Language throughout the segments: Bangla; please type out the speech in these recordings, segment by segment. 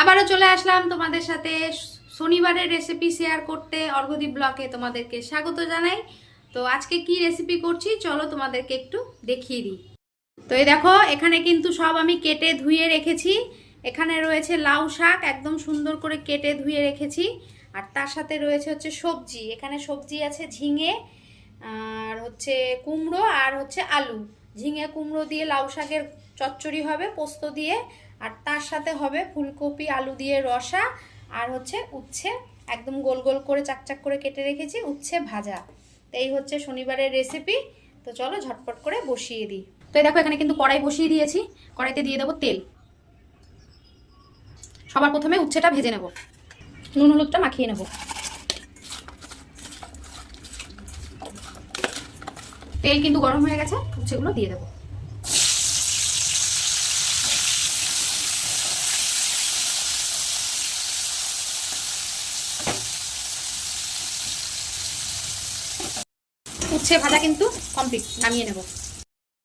আবারও চলে আসলাম তোমাদের সাথে শনিবারের রেসিপি শেয়ার করতে। অর্ঘদীপ ব্লকে তোমাদেরকে স্বাগত জানাই। তো আজকে কি রেসিপি করছি? চলো তোমাদেরকে একটু দেখিয়ে দিই। তো এই দেখো, এখানে কিন্তু সব আমি কেটে ধুয়ে রেখেছি। এখানে রয়েছে লাউ শাক, একদম সুন্দর করে কেটে ধুয়ে রেখেছি। আর তার সাথে রয়েছে হচ্ছে সবজি। এখানে সবজি আছে ঝিঙে, আর হচ্ছে কুমড়ো, আর হচ্ছে আলু। ঝিঙে, কুমড়ো দিয়ে লাউ শাকের চচ্চড়ি হবে পোস্ত দিয়ে। আর তার সাথে হবে ফুলকপি, আলু দিয়ে রসা আর হচ্ছে উচ্ছে। একদম গোল গোল করে চাকচাক করে কেটে রেখেছি, উচ্ছে ভাজা। তো এই হচ্ছে শনিবারের রেসিপি তো চলো ঝটপট করে বসিয়ে দিই। তো দেখো, এখানে কিন্তু কড়াই বসিয়ে দিয়েছি। কড়াইতে দিয়ে দেবো তেল। সবার প্রথমে উচ্ছেটা ভেজে নেব। নুন, হলুদটা মাখিয়ে নেব। তেল কিন্তু গরম হয়ে গেছে, উচ্ছেগুলো দিয়ে দেবো। উচ্ছে ভাজা কিন্তু কমপ্লিট নামিয়ে নেব।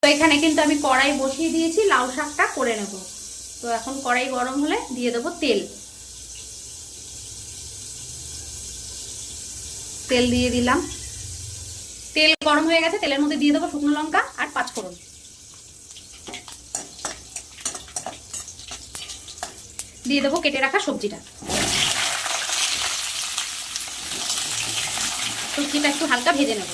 তো এখানে কিন্তু আমি কড়াই বসিয়ে দিয়েছি, লাউ শাকটা করে নেব। তো এখন কড়াই গরম হলে দিয়ে দেবো তেল। তেল দিয়ে দিলাম। তেল গরম হয়ে গেছে, তেলের মধ্যে দিয়ে দেবো শুকনো লঙ্কা আর পাঁচফোড়ন। দিয়ে দেবো কেটে রাখা সবজিটা। সবজিটা একটু হালকা ভেজে নেব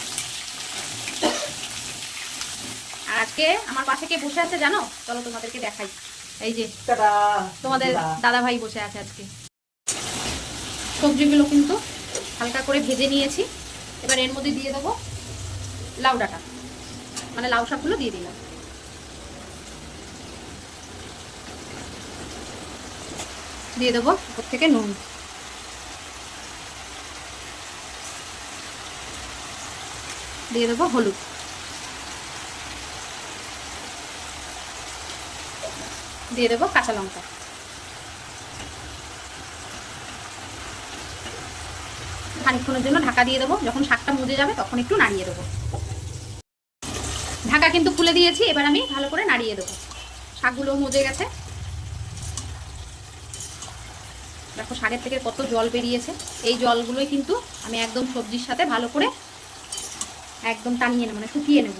আর আজকে আমার পাশে কে বসে আছে জানো? চলো তোমাদেরকে দেখাই। এই যে তোমাদের দাদা ভাই বসে আছে আজকে। সবজিগুলো কিন্তু হালকা করে ভেজে নিয়েছি। এবার এর মধ্যে দিয়ে দেবো লাউ ডাটা। মানে লাউ শাকগুলো দিয়ে দিলাম। দিয়ে দেবো ওর থেকে নুন। দিয়ে দেবো হলুদ। দিয়ে দেবো কাঁচা লঙ্কা। খানিক্ষণের জন্য ঢাকা দিয়ে দেবো। যখন শাকটা মজে যাবে তখন একটু নাড়িয়ে দেবো। ঢাকা কিন্তু খুলে দিয়েছি, এবার আমি ভালো করে নাড়িয়ে দেবো। শাকগুলো মজে গেছে। দেখো শাকের থেকে কত জল বেরিয়েছে। এই জলগুলোই কিন্তু আমি একদম সবজির সাথে ভালো করে একদম টানিয়ে নেব মানে শুকিয়ে নেব।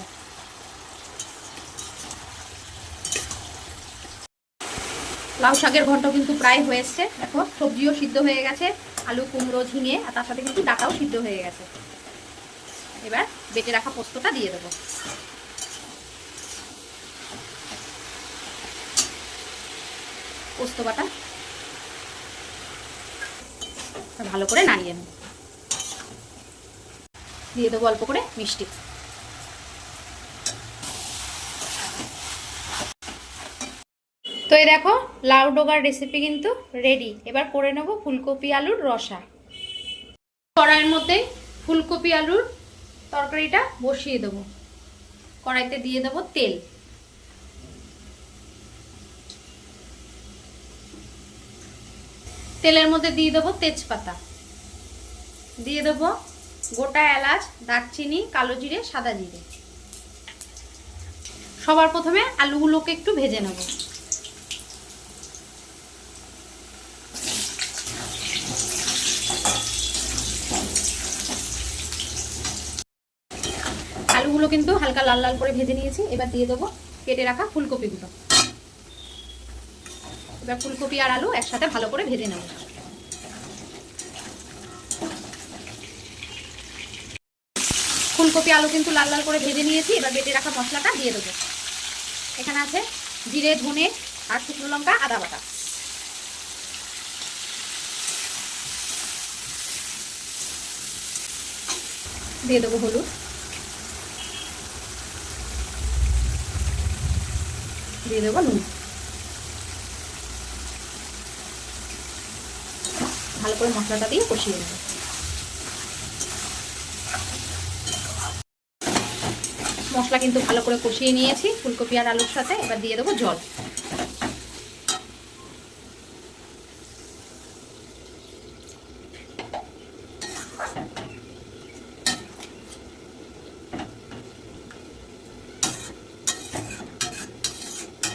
লাউ শাকের ঘন্ট কিন্তু প্রায় হয়েছে। দেখো, সবজিও সিদ্ধ হয়ে গেছে, আলু, কুমড়ো, ঝিঙে, আর তার সাথে কিন্তু ডাটাও সিদ্ধ হয়ে গেছে। এবার বেটে রাখা পোস্তটা দিয়ে দেবো। পোস্ত বাটা ভালো করে নাড়িয়ে নেব। দিয়ে দেবো অল্প করে মিষ্টি। তো এই দেখো, লাউ ডোগার রেসিপি কিন্তু রেডি এবার করে নেব ফুলকপি আলুর রসা। কড়াইয়ের মধ্যে ফুলকপি আলুর তরকারিটা বসিয়ে দেবো। কড়াইতে দিয়ে দেবো তেল। তেলের মধ্যে দিয়ে দেবো তেজপাতা। দিয়ে দেবো গোটা এলাচ, দারচিনি, কালো জিরে, সাদা জিরে। সবার প্রথমে আলুগুলোকে একটু ভেজে নেব। আলুগুলো কিন্তু হালকা লাল লাল করে ভেজে নিয়েছি। এবার দিয়ে দেবো কেটে রাখা ফুলকপিগুলো এবার ফুলকপি আর আলু একসাথে ভালো করে ভেজে নেব। ফুলকপি আলু কিন্তু লাল লাল করে ভেজে নিয়েছি। এবার বেটে রাখা মশলাটা দিয়ে দেবো। এখানে আছে জিরে, ধনে আর শুকনো লঙ্কা, আদা বাটা। দিয়ে দেবো হলুদ। দিয়ে দেবো নুন। ভালো করে মশলাটা দিয়ে কষিয়ে দেবো মশলা কিন্তু ভালো করে কষিয়ে নিয়েছি, ফুলকপি আর আলুর সাথে। এবার দিয়ে দেবো জল।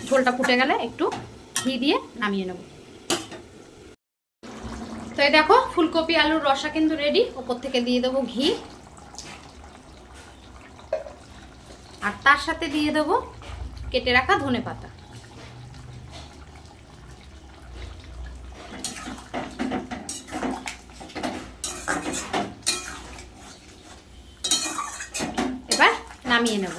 ঝোলটা ফুটে গেলে একটু ঘি দিয়ে নামিয়ে নেব। তো এই দেখো, ফুলকপি, আলুর রসা কিন্তু রেডি ওপর থেকে দিয়ে দেবো ঘি। আর তার সাথে দিয়ে দেবো কেটে রাখা ধনে পাতা। এবার নামিয়ে নেব।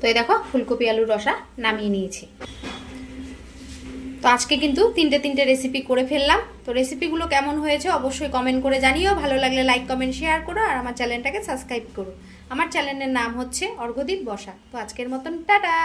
তো এই দেখো, ফুলকপি আলুর রসা নামিয়ে নিয়েছি। তো আজকে কিন্তু তিনটে তিনটে রেসিপি করে ফেললাম। তো রেসিপিগুলো কেমন হয়েছে অবশ্যই কমেন্ট করে জানিও। ভালো লাগলে লাইক কমেন্ট শেয়ার করো আর আমার চ্যানেলটাকে সাবস্ক্রাইব করো। আমার চ্যানেলের নাম হচ্ছে অর্ঘদীপ বসা। তো আজকের মতন, টাটা!